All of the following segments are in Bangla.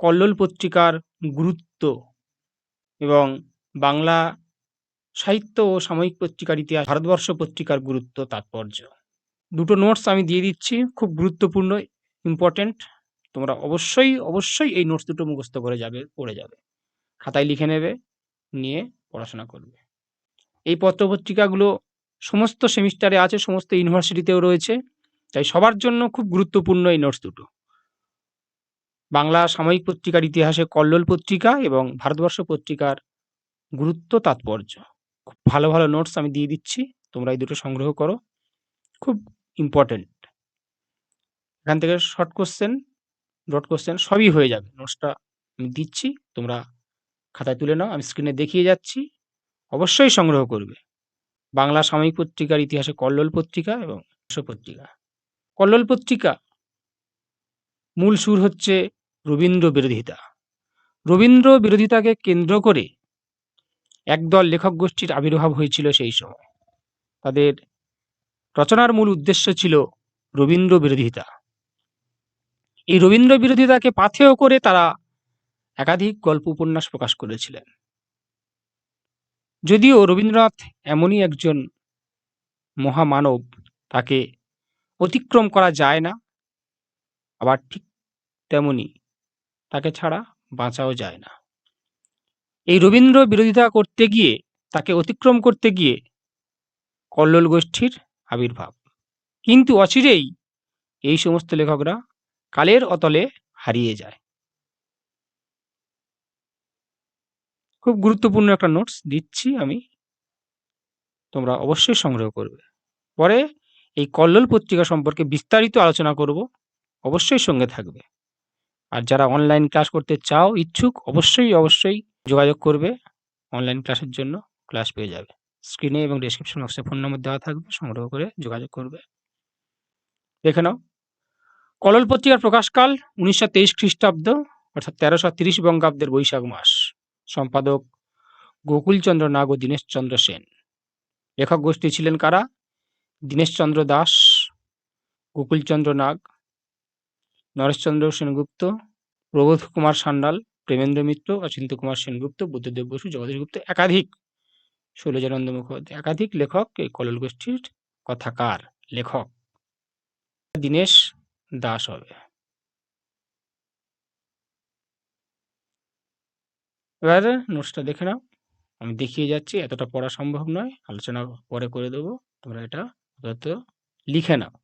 কল্লোল পত্রিকার গুরুত্ব এবং বাংলা সাহিত্য ও সাময়িক পত্রিকার ইতিহাস, ভারতবর্ষ পত্রিকার গুরুত্ব, তাৎপর্য। দুটো নোটস আমি দিয়ে দিচ্ছি, খুব গুরুত্বপূর্ণ ইম্পর্টেন্ট তোমরা অবশ্যই অবশ্যই এই নোটস দুটো মুখস্থ করে যাবে, পড়ে যাবে। খাতায় লিখে নেবে, নিয়ে পড়াশোনা করবে। এই পত্রপত্রিকাগুলো সমস্ত সেমিস্টারে আছে, সমস্ত ইউনিভার্সিটিতেও রয়েছে। তাই সবার জন্য খুব গুরুত্বপূর্ণ এই নোটস দুটো। বাংলা সাময়িক পত্রিকার ইতিহাসে কল্লোল পত্রিকা এবং ভারতবর্ষ পত্রিকার গুরুত্ব তাৎপর্য। খুব ভালো ভালো নোটস আমি দিয়ে দিচ্ছি। তোমরা এই দুটো সংগ্রহ করো। খুব ইম্পর্টেন্ট এখান থেকে শর্ট কোশ্চেন ডট কোশ্চেন সবই হয়ে যাবে। নোটসটা আমি দিচ্ছি। তোমরা খাতায় তুলে নাও। আমি স্ক্রিনে দেখিয়ে যাচ্ছি। অবশ্যই সংগ্রহ করবে। বাংলা সাময়িক পত্রিকার ইতিহাসে কল্লোল পত্রিকা এবং পত্রিকা। কল্লোল পত্রিকা, মূল সুর হচ্ছে রবীন্দ্র বিরোধিতা। রবীন্দ্র বিরোধিতাকে কেন্দ্র করে একদল লেখক গোষ্ঠীর আবির্ভাব হয়েছিল সেই সময়। তাদের রচনার মূল উদ্দেশ্য ছিল রবীন্দ্র বিরোধিতা। এই রবীন্দ্র বিরোধিতাকে পাথেয় করে তারা একাধিক গল্প উপন্যাস প্রকাশ করেছিলেন। যদিও রবীন্দ্রনাথ এমনই একজন মহামানব, তাকে অতিক্রম করা যায় না, আবার ঠিক তেমনি তাকে ছাড়া বাঁচাও যায় না। এই রবীন্দ্র বিরোধিতা করতে গিয়ে, তাকে অতিক্রম করতে গিয়ে কল্লোল গোষ্ঠীর আবির্ভাব। কিন্তু অচিরেই এই সমস্ত লেখকরা কালের অতলে হারিয়ে যায়। খুব গুরুত্বপূর্ণ একটা নোটস দিচ্ছি আমি। তোমরা অবশ্যই সংগ্রহ করবে। পরে এই কল্লোল পত্রিকা সম্পর্কে বিস্তারিত আলোচনা করব। অবশ্যই সঙ্গে থাকবে। আর যারা অনলাইন ক্লাস করতে চাও, ইচ্ছুক, অবশ্যই অবশ্যই যোগাযোগ করবে। অনলাইন ক্লাসের জন্য ক্লাস পেয়ে যাবে। স্ক্রিনে এবং ডেসক্রিপশন বক্সে ফোন নম্বর দেওয়া থাকবে, সংগ্রহ করে যোগাযোগ করবে। দেখে নাও। কল্লোল পত্রিকার প্রকাশকাল উনিশশো তেইশ খ্রিস্টাব্দ, অর্থাৎ তেরোশো তিরিশ বঙ্গাব্দের বৈশাখ মাস। সম্পাদক গোকুলচন্দ্র নাগ ও দীনেশচন্দ্র সেন। লেখক গোষ্ঠী ছিলেন কারা? দীনেশচন্দ্র দাস গোকুলচন্দ্র নাগ নরেশচন্দ্র সেনগুপ্ত, প্রবোধ কুমার সান্যাল প্রেমেন্দ্র মিত্র অচিন্ত কুমার সেনগুপ্ত, বুদ্ধদেব বসু, জগদীশ গুপ্ত একাধিক। শৈলজানন্দ মুখোপাধ্যায় একাধিক লেখক এই কলল গোষ্ঠীর কথাকার লেখক। দীনেশ দাস হবে। এবারে নোটসটা দেখে নাও। আমি দেখিয়ে যাচ্ছি, এতটা পড়া সম্ভব নয়। আলোচনা পরে করে দেবো। তোমরা এটা আপাতত লিখে নাও।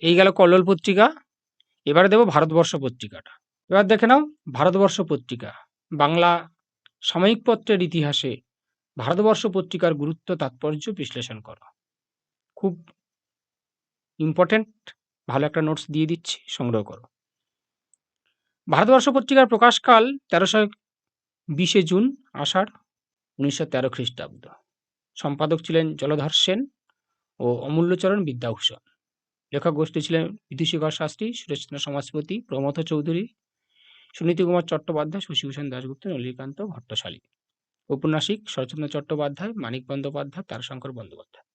এই গেল কল্লোল পত্রিকা। এবারে দেবো ভারতবর্ষ পত্রিকাটা। এবার দেখে নাও, ভারতবর্ষ পত্রিকা। বাংলা সাময়িক পত্রের ইতিহাসে ভারতবর্ষ পত্রিকার গুরুত্ব, তাৎপর্য বিশ্লেষণ করো। খুব ইম্পর্টেন্ট ভালো একটা নোটস দিয়ে দিচ্ছি, সংগ্রহ করো। ভারতবর্ষ পত্রিকার প্রকাশকাল তেরোশো বিশে জুন, আষাঢ় উনিশশো তেরো খ্রিস্টাব্দ। সম্পাদক ছিলেন জলধর সেন ও অমূল্যচরণ বিদ্যাভূষণ। লেখক গোষ্ঠী ছিলেন বিদুশেখর শাস্ত্রী সুরেশচন্দ্র সমাজপতি, প্রমথ চৌধুরী সুনীতি কুমার চট্টোপাধ্যায়, শশীভূষণ দাশগুপ্ত নলিকান্ত ভট্টশালী। ঔপন্যাসিক শরৎচন্দ্র চট্টোপাধ্যায়, মানিক বন্দ্যোপাধ্যায়, তারশঙ্কর বন্দ্যোপাধ্যায়।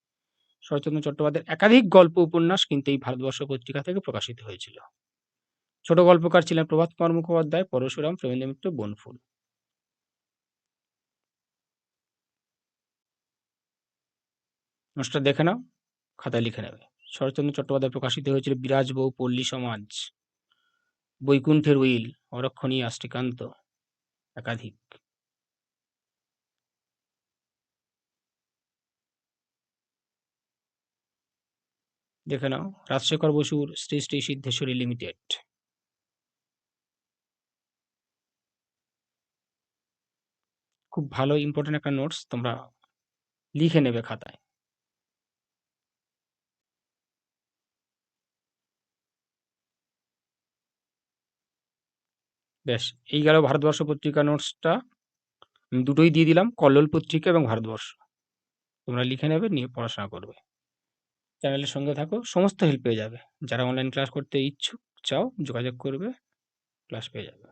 শরৎচন্দ্র চট্টোপাধ্যায়ের একাধিক গল্প উপন্যাস কিন্তু এই ভারতবর্ষ পত্রিকা থেকে প্রকাশিত হয়েছিল। ছোট গল্পকার ছিলেন প্রভাত মুখোপাধ্যায়, পরশুরাম, প্রেমেন্দ্র মিত্র, বনফুল। নোটসটা দেখে নাও, খাতায় লিখে নেবে। শরৎচন্দ্র চট্টোপাধ্যায় প্রকাশিত হয়েছিল বিরাজ বউ পল্লী সমাজ। বৈকুণ্ঠের উইল অরক্ষণীয় শ্রীকান্ত একাধিক। দেখে নাও, রাজশেখর বসুর শ্রী শ্রী সিদ্ধেশ্বরী লিমিটেড। খুব ভালো ইম্পর্টেন্ট একটা নোটস তোমরা লিখে নেবে খাতায়। বেশ, এই গেল ভারতবর্ষ পত্রিকা নোটসটা আমি দুটোই দিয়ে দিলাম, কল্লোল পত্রিকা এবং ভারতবর্ষ। তোমরা লিখে নেবে, নিয়ে পড়াশোনা করবে। চ্যানেলের সঙ্গে থাকো, সমস্ত হেল্প পেয়ে যাবে। যারা অনলাইন ক্লাস করতে ইচ্ছুক, চাও, যোগাযোগ করবে ক্লাস পেয়ে যাবে।